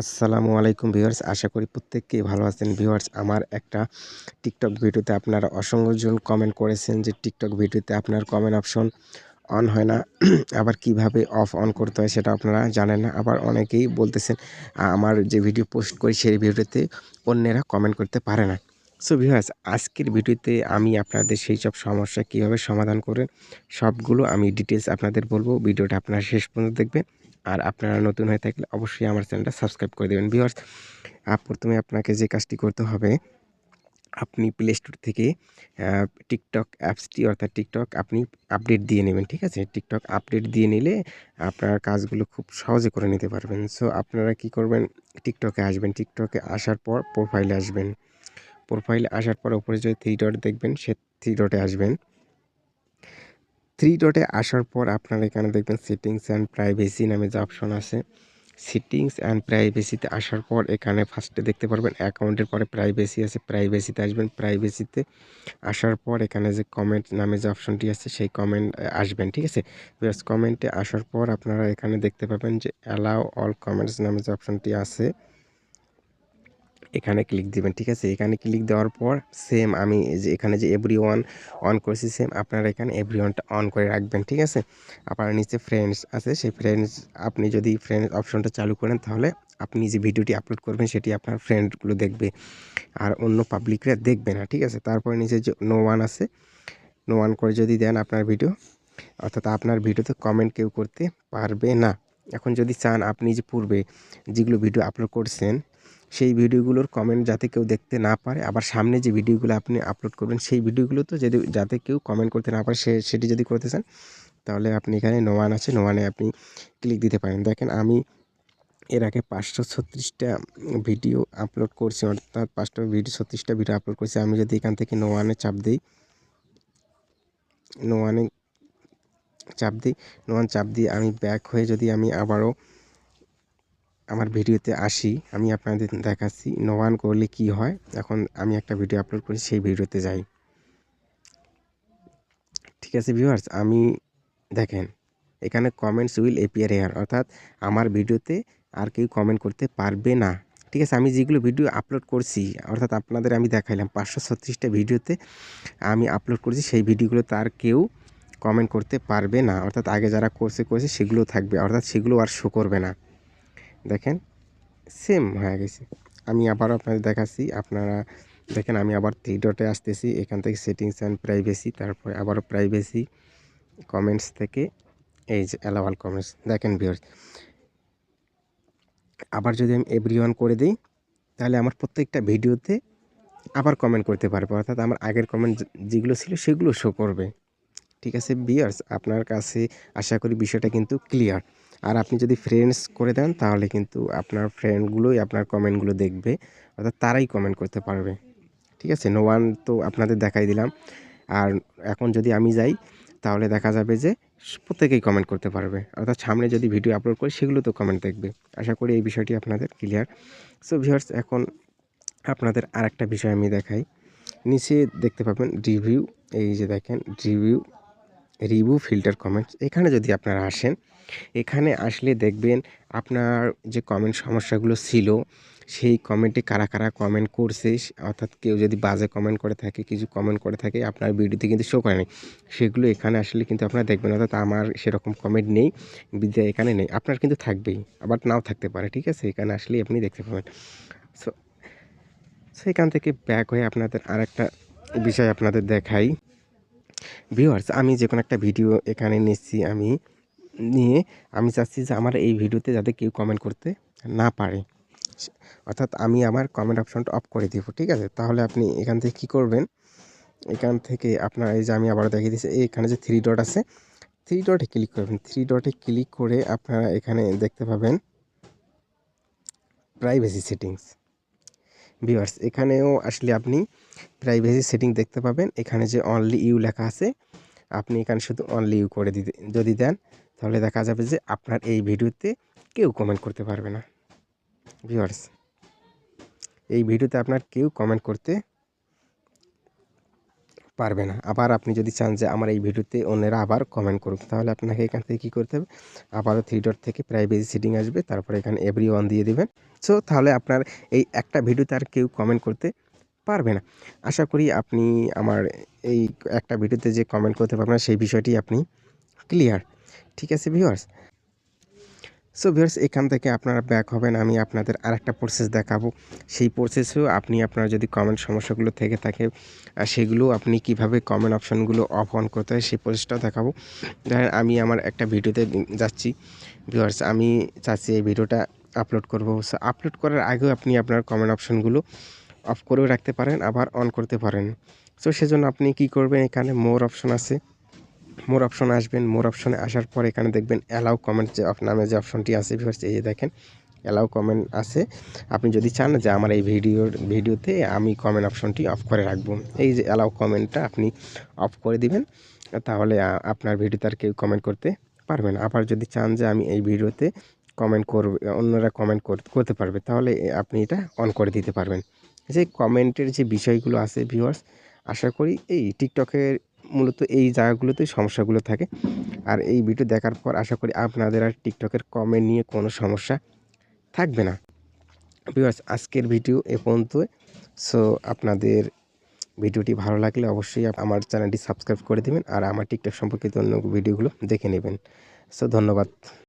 আসসালামু আলাইকুম ভিউয়ার্স, আশা করি প্রত্যেককেই ভালো আছেন। ভিউয়ার্স, আমার একটা টিকটক ভিডিওতে আপনারা অসংখ্যজন কমেন্ট করেছেন যে টিকটক ভিডিওতে আপনার কমেন্ট অপশন অন হয় না। আবার কীভাবে অফ অন করতে হয় সেটা আপনারা জানেন না। আবার অনেকেই বলতেছেন আমার যে ভিডিও পোস্ট করি সেই ভিডিওতে অন্যেরা কমেন্ট করতে পারে না। সো ভিউয়ার্স আজকের ভিডিওতে আমি আপনাদের সেই সব সমস্যা কীভাবে সমাধান করেন সবগুলো আমি ডিটেলস আপনাদের বলব। ভিডিওটা আপনারা শেষ পর্যন্ত দেখবেন। আর আপনারা নতুন হয়ে থাকলে অবশ্যই আমার চ্যানেলটা সাবস্ক্রাইব করে দেবেন। ভিউয়ার্স প্রথমে আপনাকে যে কাজটি করতে হবে, আপনি প্লে স্টোর থেকে টিকটক অ্যাপসটি অর্থাৎ টিকটক আপনি আপডেট দিয়ে নেবেন, ঠিক আছে? টিকটক আপডেট দিয়ে নিলে আপনার কাজগুলো খুব সহজে করে নিতে পারবেন। সো আপনারা কি করবেন? টিকটকে আসবেন। টিকটকে আসার পর প্রোফাইলে আসবেন। প্রোফাইলে আসার পর উপরে যে থ্রি ডট দেখবেন, সে থ্রি ডটে আসবেন। থ্রি ডটে আসার পর আপনারা এখানে দেখবেন সেটিংস অ্যান্ড প্রাইভেসি নামে যে অপশন আছে। সেটিংস অ্যান্ড প্রাইভেসিতে আসার পর এখানে ফার্স্টে দেখতে পারবেন অ্যাকাউন্টের পরে প্রাইভেসি আছে প্রাইভেসিতে আসবেন। প্রাইভেসিতে আসার পর এখানে যে কমেন্ট নামে যে অপশনটি আছে, সেই কমেন্ট আসবেন, ঠিক আছে? কমেন্টে আসার পর আপনারা এখানে দেখতে পাবেন যে অ্যালাউ অল কমেন্টস নামে যে অপশনটি আছে। এখানে ক্লিক দিবেন, ঠিক আছে? এখানে ক্লিক দেওয়ার পর সেম আমি যে এখানে যে এভরি ওয়ান অন করেছি সেম আপনারা এখানে এভরি ওয়ানটা অন করে রাখবেন, ঠিক আছে? আপনার নিচে ফ্রেন্ডস আছে, সেই ফ্রেন্ডস আপনি যদি ফ্রেন্ডস অপশনটা চালু করেন, তাহলে আপনি যে ভিডিওটি আপলোড করবেন, সেটি আপনার ফ্রেন্ডগুলো দেখবে, আর অন্য পাবলিকরা দেখবে না, ঠিক আছে? তারপরে নিচে যে নো ওয়ান আছে নো ওয়ান করে যদি দেন আপনার ভিডিও অর্থাৎ আপনার ভিডিওতে কমেন্ট কেউ করতে পারবে না। এখন যদি চান আপনি যে পূর্বে যেগুলো ভিডিও আপলোড করছেন সেই ভিডিওগুলোর কমেন্ট যাতে কেউ দেখতে না পারে। আবার সামনে যে ভিডিওগুলো আপনি আপলোড করবেন, সেই ভিডিওগুলো তো যদি, যাতে কেউ কমেন্ট করতে না পারে, সে, সেটি যদি করতে চান, তাহলে আপনি এখানে নোয়ান আছে। নোয়ানে আপনি ক্লিক দিতে পারেন। দেখেন, আমি এর আগে পাঁচশো ছত্রিশটা ভিডিও আপলোড করছি, অর্থাৎ পাঁচটা ভিডিও ছত্রিশটা ভিডিও আপলোড করছি। আমি যদি এখান থেকে নোয়ানে চাপ দিই নোয়ানে চাপ দিই নোয়ান চাপ দিয়ে আমি ব্যাক হয়ে যদি আমি আবারও আমার ভিডিওতে আসি, আমি আপনাদের দেখাচ্ছি নোয়ান করলে কি হয়। এখন আমি একটা ভিডিও আপলোড করি, সেই ভিডিওতে যাই। ঠিক আছে ভিউয়ার্স আমি দেখেন, এখানে কমেন্টস উইল এপিয়ার হেয়ার অর্থাৎ আমার ভিডিওতে আর কেউ কমেন্ট করতে পারবে না। ঠিক আছে, আমি যেগুলো ভিডিও আপলোড করছি, অর্থাৎ আপনাদের আমি দেখাইলাম, পাঁচশো ছত্রিশটা ভিডিওতে আমি আপলোড করছি, সেই ভিডিওগুলো তার কেউ কমেন্ট করতে পারবে না। অর্থাৎ আগে যারা করছে করেছে, সেগুলো থাকবে, অর্থাৎ সেগুলো আর শো করবে না। দেখেন সেম হয়ে গেছে। আমি আবার আপনাদের দেখাচ্ছি, আপনারা দেখেন, আমি আবার থ্রি ডটে আসতেছি, এখান থেকে সেটিংস অ্যান্ড প্রাইভেসি তারপরে আবারও প্রাইভেসি কমেন্টস থেকে, এই যে অ্যালাওয়াল কমেন্টস দেখেন ভিউয়ার্স আবার যদি আমি এভরি করে দিই, তাহলে আমার প্রত্যেকটা ভিডিওতে আবার কমেন্ট করতে পারব, অর্থাৎ আমার আগের কমেন্ট যেগুলো ছিল সেগুলো শো করবে। ঠিক আছে বিয়ার্স আপনার কাছে আশা করি বিষয়টা কিন্তু ক্লিয়ার আর আপনি যদি ফ্রেন্ডস করে দেন, তাহলে কিন্তু আপনার ফ্রেন্ডগুলোই আপনার কমেন্টগুলো দেখবে, অর্থাৎ তারাই কমেন্ট করতে পারবে। ঠিক আছে? নো ওয়ান তো আপনাদের দেখাই দিলাম। আর এখন যদি আমি যাই, তাহলে দেখা যাবে যে প্রত্যেকেই কমেন্ট করতে পারবে। অর্থাৎ সামনে যদি ভিডিও আপলোড করি, সেগুলো তো কমেন্ট দেখবে। আশা করি এই বিষয়টি আপনাদের ক্লিয়ার সো ভিউয়ার্স এখন আপনাদের আরেকটা বিষয় আমি দেখাই। নিচে দেখতে পাবেন রিভিউ এই যে দেখেন রিভিউ রিভিউ ফিল্টার কমেন্টস এখানে যদি আপনারা আসেন, এখানে আসলে দেখবেন আপনার যে কমেন্ট সমস্যাগুলো ছিল, সেই কমেন্টে কারা কারা কমেন্ট করছে অর্থাৎ কেউ যদি বাজে কমেন্ট করে থাকে, কিছু কমেন্ট করে থাকে, আপনার ভিডিওতে কিন্তু শো করে নেই। সেগুলো এখানে আসলে কিন্তু আপনারা দেখবেন, অর্থাৎ আমার সেরকম কমেন্ট নেই, বিদ্যা এখানে নেই, আপনার কিন্তু থাকবেই, আবার নাও থাকতে পারে, ঠিক আছে? এখানে আসলেই আপনি দেখতে পাবেন। সো সেখান থেকে ব্যাক হয়ে আপনাদের আর একটা বিষয় আপনাদের দেখাই। ভিউয়ার্স আমি যে কোনো একটা ভিডিও এখানে নিচ্ছি, আমি নিয়ে আমি চাচ্ছি যে আমার এই ভিডিওতে যাতে কেউ কমেন্ট করতে না পারে। অর্থাৎ আমি আমার কমেন্ট অপশনটা অফ করে দিব, ঠিক আছে? তাহলে আপনি এখান থেকে কী করবেন? এখান থেকে আপনার এই যে আমি আবার দেখিয়ে দিচ্ছি এখানে যে থ্রি ডট আছে থ্রি ডটে ক্লিক করবেন। থ্রি ডটে ক্লিক করে আপনারা এখানে দেখতে পাবেন প্রাইভেসি সেটিংস ভিউয়ার্স এখানেও আসলে আপনি প্রাইভেসি সেটিং দেখতে পাবেন। এখানে যে অনলি ইউ লেখা আছে, আপনি এখানে শুধু অনলি ইউ করে দিতে, যদি দেন, তাহলে দেখা যাবে যে আপনার এই ভিডিওতে কেউ কমেন্ট করতে পারবে না। ভিউয়ার্স এই ভিডিওতে আপনার কেউ কমেন্ট করতে পারবে না। আবার আপনি যদি চান যে আমার এই ভিডিওতে অন্যেরা আবার কমেন্ট করুক, তাহলে আপনাকে এখান থেকে কী করতে হবে? আবারও থ্রি ডট থেকে প্রাইভেসি সেটিং আসবে, তারপরে এখানে এভরি ওয়ান দিয়ে দেবেন। সো তাহলে আপনার এই একটা ভিডিওতে আর কেউ কমেন্ট করতে পারবে না। আশা করি আপনি আমার এই একটা ভিডিওতে যে কমেন্ট করতে পারবেন সেই বিষয়টি আপনি ক্লিয়ার ঠিক আছে ভিউয়ার্স সো ভিউয়ার্স এখান থেকে আপনারা ব্যাক হবেন, আমি আপনাদের আরেকটা প্রসেস দেখাবো। সেই প্রসেসেও আপনি আপনার যদি কমেন্ট সমস্যাগুলো থেকে থাকে সেগুলো আপনি কীভাবে কমেন্ট অপশানগুলো অফ অন করতে হয় সেই প্রসেসটাও দেখাবো। ধরেন আমি আমার একটা ভিডিওতে যাচ্ছি ভিউয়ার্স আমি চাচ্ছি এই ভিডিওটা আপলোড করব। আপলোড করার আগেও আপনি আপনার কমেন্ট অপশানগুলো অফ করেও রাখতে পারেন, আবার অন করতে পারেন। সো সেজন্য আপনি কি করবেন, এখানে মোর অপশন আছে। মোর অপশন আসবেন মোর অপশনে আসার পর এখানে দেখবেন অ্যালাউ কমেন্ট যে নামে যে অপশনটি আছে ভিউয়ার্স এই যে দেখেন অ্যালাউ কমেন্ট আছে। আপনি যদি চান যে আমার এই ভিডিওর, ভিডিওতে আমি কমেন্ট অপশনটি অফ করে রাখব। এই যে অ্যালাউ কমেন্টটা আপনি অফ করে দিবেন, তাহলে আপনার ভিডিওতে আর কেউ কমেন্ট করতে পারবেন আবার যদি চান যে আমি এই ভিডিওতে কমেন্ট করবে, অন্যরা কমেন্ট করতে পারবে, তাহলে আপনি এটা অন করে দিতে পারবেন। যে কমেন্টের যে বিষয়গুলো আছে ভিউয়ার্স আশা করি এই টিকটকের মূলত এই জায়গাগুলোতেই সমস্যাগুলো থাকে। আর এই ভিডিও দেখার পর আশা করি আপনাদের আর টিকটকের কমেন্ট নিয়ে কোনো সমস্যা থাকবে না। ভিউয়ার্স আজকের ভিডিও এ পর্যন্ত সো আপনাদের ভিডিওটি ভালো লাগলে অবশ্যই আমার চ্যানেলটি সাবস্ক্রাইব করে দেবেন আর আমার টিকটক সম্পর্কিত অন্য ভিডিওগুলো দেখে নেবেন। সো ধন্যবাদ।